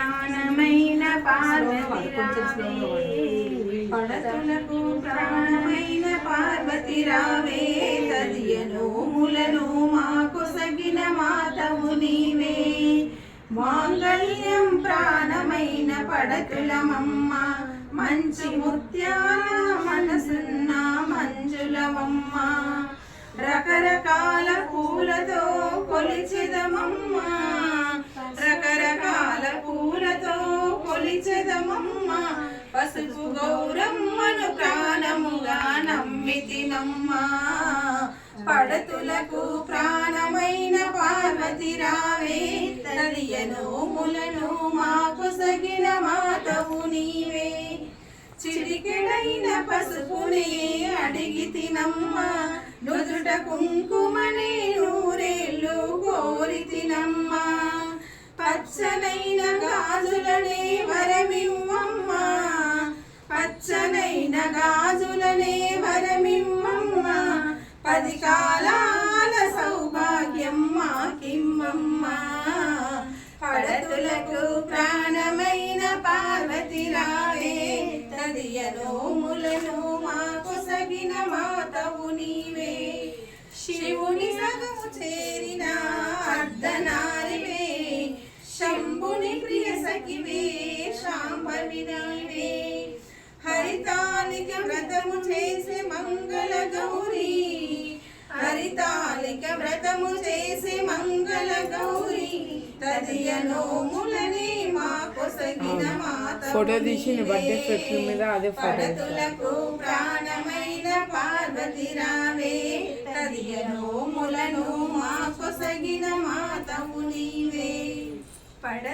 ప్రాణమైన పార్వతి పడతులకు ప్రాణమైన పార్వతి రావే తదియను ములను మాకు సగిన మాతవు నీవే. మాంగళ్యం ప్రాణమైన పడతులమమ్మ మంచి ముత్యాల మనసున్న మంజులమమ్మ రకరకాల పూలతో కొలిచెదమమ్మ రకరకాల పూలతో కొలిచెదమమ్మ పసుపు గౌరమ్మను ప్రాణముగా నమ్మితినమ్మా పడతులకు ప్రాణమైన పార్వతి రావే. తదియను ములను మాకు సగిన మాతవు నీవే. చిరికెడైన పసుపునే అడిగి తినమ్మా. నుదుట కుంకుమనే నూరేళ్ళు కోరి తినమ్మా. పచ్చనైన గాజులనే వర ప్రాణమైన పార్వతి రావే తదియ నోములను మాకు సగిన మాతవు నీవే. శివుని సగము చేరిన అర్ధనారివే. శంభుని ప్రియ సఖివే శాంభవినవే హరితాలిక వ్రతము చేసే మంగళ గౌరీ. హరితాలిక వ్రతము చేసే మంగళ గౌరీ. తదియ ములని ఫోటో తీసి నీ బర్త్డే ఫెస్ట్ మీద అదే ఫోటో పడతులకు ప్రాణమైన పార్వతి రావే తదియను ములను మా కొసగిన మాతవు నీవే పడ